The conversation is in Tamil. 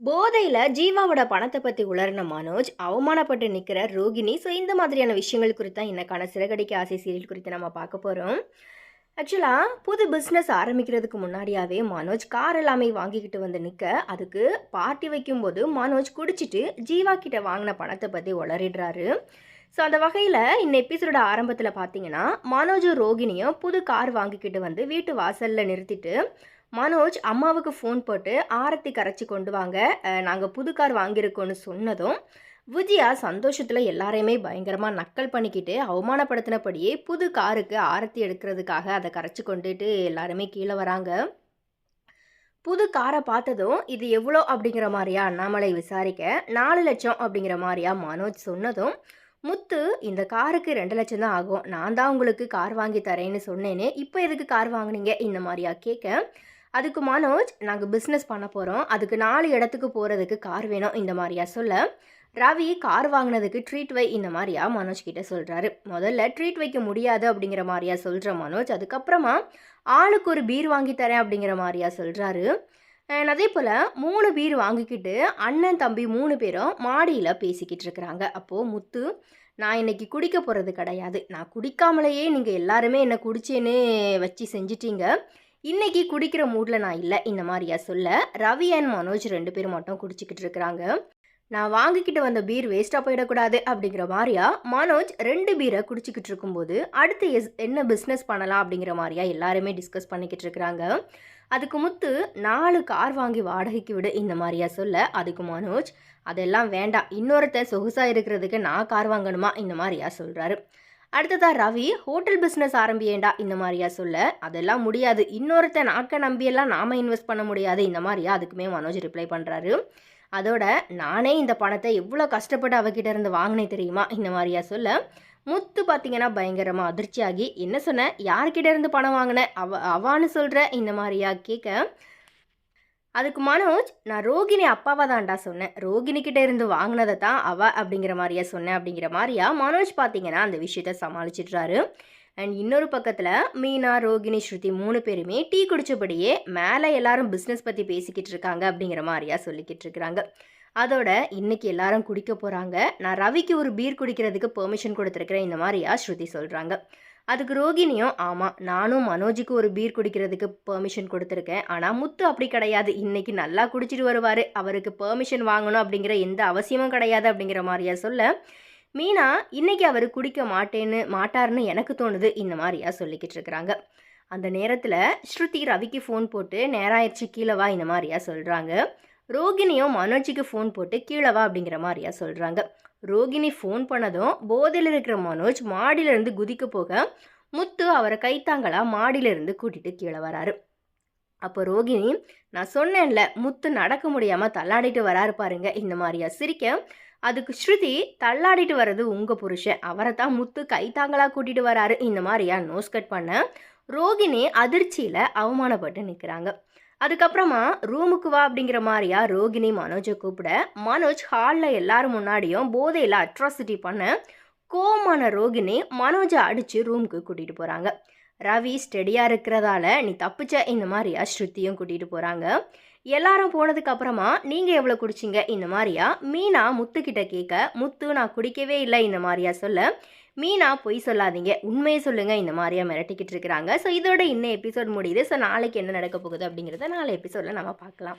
போதையில் ஜீவாவோட பணத்தை பற்றி உளர்ன மனோஜ் அவமானப்பட்டு நிற்கிற ரோகிணி. ஸோ இந்த மாதிரியான விஷயங்கள் குறித்து தான் இன்னக்கான சிறகடிக்க ஆசை சீரியல் குறித்து நம்ம பார்க்க போகிறோம் ஆக்சுவலாக புது பிஸ்னஸ் ஆரம்பிக்கிறதுக்கு முன்னாடியாவே மனோஜ் கார் எல்லாமே வாங்கிக்கிட்டு வந்து நிற்க அதுக்கு பார்ட்டி வைக்கும்போது மனோஜ் குடிச்சிட்டு ஜீவா கிட்ட வாங்கின பணத்தை பற்றி உளறிடுறாரு. ஸோ அந்த வகையில் இந்த எபிசோட ஆரம்பத்தில் பார்த்தீங்கன்னா மனோஜும் ரோகிணியும் புது கார் வாங்கிக்கிட்டு வந்து வீட்டு வாசலில் நிறுத்திட்டு மனோஜ் அம்மாவுக்கு ஃபோன் போட்டு ஆரத்தி கரைச்சி கொண்டு வாங்க. நாங்கள் புது கார் வாங்கியிருக்கோன்னு சொன்னதும் விஜயா சந்தோஷத்தில் எல்லாரையுமே பயங்கரமாக நக்கல் பண்ணிக்கிட்டு அவமானப்படுத்தினபடியே புது காருக்கு ஆரத்தி எடுக்கிறதுக்காக அதை கரைச்சி கொண்டுட்டு எல்லாருமே கீழே வராங்க. புது காரை பார்த்ததும் இது எவ்வளோ அப்படிங்கிற மாதிரியா அண்ணாமலை விசாரிக்க நாலு லட்சம் அப்படிங்கிற மாதிரியா மனோஜ் சொன்னதும் முத்து இந்த காருக்கு ரெண்டு லட்சம் தான் ஆகும். நான் தான் உங்களுக்கு கார் வாங்கி தரேன்னு சொன்னேன்னு இப்போ எதுக்கு கார் வாங்கினீங்க? இந்த மாதிரியா கேட்க அதுக்கு மனோஜ் நாங்கள் பிஸ்னஸ் பண்ண போகிறோம் அதுக்கு நாலு இடத்துக்கு போகிறதுக்கு கார் வேணும் இந்த மாதிரியா சொல்ல. ரவி கார் வாங்கினதுக்கு ட்ரீட் வை இந்த மாதிரியா மனோஜ் கிட்ட சொல்கிறாரு முதல்ல ட்ரீட் வைக்க முடியாது அப்படிங்கிற மாதிரியா சொல்கிற மனோஜ். அதுக்கப்புறமா ஆளுக்கு ஒரு பீர் வாங்கி தரேன் அப்படிங்கிற மாதிரியா சொல்கிறாரு அதே போல் மூணு பீர் வாங்கிக்கிட்டு அண்ணன் தம்பி மூணு பேரும் மாடியில் பேசிக்கிட்டு இருக்கிறாங்க. அப்போது முத்து நான் இன்னைக்கு குடிக்க போகிறது கிடையாது. நான் குடிக்காமலேயே நீங்கள் எல்லாருமே என்னை குடிச்சேன்னு வச்சு செஞ்சிட்டீங்க. இன்னைக்கு குடிக்கிற மூடில் நான் இல்லை. இந்த மாதிரியா சொல்ல ரவி அண்ட் மனோஜ் ரெண்டு பேரும் மட்டும் குடிச்சிக்கிட்டு இருக்கிறாங்க. நான் வாங்கிக்கிட்டு வந்த பீர் வேஸ்ட்டாக போயிடக்கூடாது அப்படிங்கிற மாதிரியா மனோஜ் ரெண்டு பீரை குடிச்சிக்கிட்டு இருக்கும்போது அடுத்து எஸ் என்ன பிஸ்னஸ் பண்ணலாம் அப்படிங்கிற மாதிரியா எல்லாருமே டிஸ்கஸ் பண்ணிக்கிட்டு இருக்கிறாங்க. அதுக்கு முத்து நாலு கார் வாங்கி வாடகைக்கு விடு இந்த மாதிரியா சொல்ல அதுக்கு மனோஜ் அதெல்லாம் வேண்டாம். இன்னொருத்த சொகுசாக இருக்கிறதுக்கு நான் கார் வாங்கணுமா? இந்த மாதிரியா சொல்கிறாரு அடுத்ததா ரவி ஹோட்டல் பிஸ்னஸ் ஆரம்பியேண்டா இந்த மாதிரியா சொல்ல. அதெல்லாம் முடியாது. இன்னொருத்த நாக்க நம்பியெல்லாம் நாம இன்வெஸ்ட் பண்ண முடியாது. இந்த மாதிரியா? அதுக்குமே மனோஜ் ரிப்ளை பண்ணுறாரு அதோட நானே இந்த பணத்தை எவ்வளோ கஷ்டப்பட்டு அவகிட்ட இருந்து வாங்கினேன் தெரியுமா? இந்த மாதிரியா சொல்ல. முத்து பார்த்தீங்கன்னா பயங்கரமாக அதிர்ச்சியாகி என்ன சொன்ன? யார்கிட்ட இருந்து பணம் வாங்கினேன் அவ அவான்னு சொல்கிற இந்த மாதிரியா கேட்க அதுக்கு மனோஜ் நான் ரோகிணி அப்பாவை தான்டா சொன்னேன். ரோகிணி கிட்ட இருந்து வாங்கினதை தான் அவ அப்படிங்கிற மாதிரியா சொன்னேன் அப்படிங்கிற மாதிரியா மனோஜ் பார்த்தீங்கன்னா அந்த விஷயத்த சமாளிச்சிட்றாரு. அண்ட் இன்னொரு பக்கத்தில் மீனா ரோகிணி ஸ்ருதி மூணு பேருமே டீ குடித்தபடியே மேலே எல்லாரும் பிஸ்னஸ் பற்றி பேசிக்கிட்டு இருக்காங்க அப்படிங்கிற மாதிரியா சொல்லிக்கிட்டு இருக்கிறாங்க அதோட இன்னைக்கு எல்லாரும் குடிக்க போகிறாங்க நான் ரவிக்கு ஒரு பீர் குடிக்கிறதுக்கு பெர்மிஷன் கொடுத்துருக்குறேன் இந்த மாதிரியா ஸ்ருதி சொல்கிறாங்க அதுக்கு ரோகிணியும் ஆமாம் நானும் மனோஜுக்கு ஒரு பீர் குடிக்கிறதுக்கு பெர்மிஷன் கொடுத்துருக்கேன். ஆனால் முத்து அப்படி கிடையாது. இன்னைக்கு நல்லா குடிச்சிட்டு வருவார். அவருக்கு பெர்மிஷன் வாங்கணும் அப்படிங்கிற எந்த அவசியமும் கிடையாது அப்படிங்கிற மாதிரியா சொல்ல மீனா இன்னைக்கு அவர் குடிக்க மாட்டேன்னு மாட்டார்னு எனக்கு தோணுது இந்த மாதிரியா சொல்லிக்கிட்டு இருக்கிறாங்க. அந்த நேரத்தில் ஸ்ருதி ரவிக்கு ஃபோன் போட்டு நேராயிடுச்சு கீழே வா இந்த மாதிரியா சொல்கிறாங்க ரோகிணியும் மனோஜிக்கு ஃபோன் போட்டு கீழே வா அப்படிங்கிற மாதிரியா சொல்கிறாங்க ரோகிணி ஃபோன் பண்ணதும் போதையில் இருக்கிற மனோஜ் மாடியிலேருந்து குதிக்க போக முத்து அவரை கைத்தாங்களா மாடியிலேருந்து கூட்டிகிட்டு கீழே வராரு. அப்போ ரோகிணி நான் சொன்னேன்ல முத்து நடக்க முடியாமல் தள்ளாடிட்டு வராரு பாருங்க இந்த மாதிரியா சிரிக்க அதுக்கு ஸ்ருதி தள்ளாடிட்டு வர்றது உங்கள் புருஷன். அவரை தான் முத்து கைத்தாங்களாக கூட்டிகிட்டு வராரு இந்த மாதிரியா நோஸ் கட் பண்ண ரோகிணி அதிர்ச்சியில் அவமானப்பட்டு நிற்கிறாங்க அதுக்கப்புறமா ரூமுக்கு வா அப்படிங்கிற மாதிரியா ரோகிணி மனோஜை கூப்பிட மனோஜ் ஹாலில் எல்லாரும் முன்னாடியும் போதையில் அட்ராசிட்டி பண்ண கோமான ரோகிணி மனோஜை அடித்து ரூமுக்கு கூட்டிகிட்டு போகிறாங்க ரவி ஸ்டெடியாக இருக்கிறதால நீ தப்பிச்ச இந்த மாதிரியா? ஸ்ருத்தியும் கூட்டிகிட்டு போகிறாங்க எல்லாரும் போனதுக்கு அப்புறமா நீங்கள் எவ்வளோ குடிச்சிங்க? இந்த மாதிரியா? மீனா முத்துக்கிட்ட கேட்க முத்து நான் குடிக்கவே இல்லை. இந்த மாதிரியா சொல்ல மீனா பொய் சொல்லாதீங்க. உண்மையை சொல்லுங்கள் இந்த மாதிரியா மிரட்டிக்கிட்டு இருக்கிறாங்க. ஸோ இதோட இன்னும் எபிசோட் முடியுது. ஸோ நாளைக்கு என்ன நடக்க போகுது அப்படிங்கிறத நாளை எபிசோடில் நம்ம பார்க்கலாம்.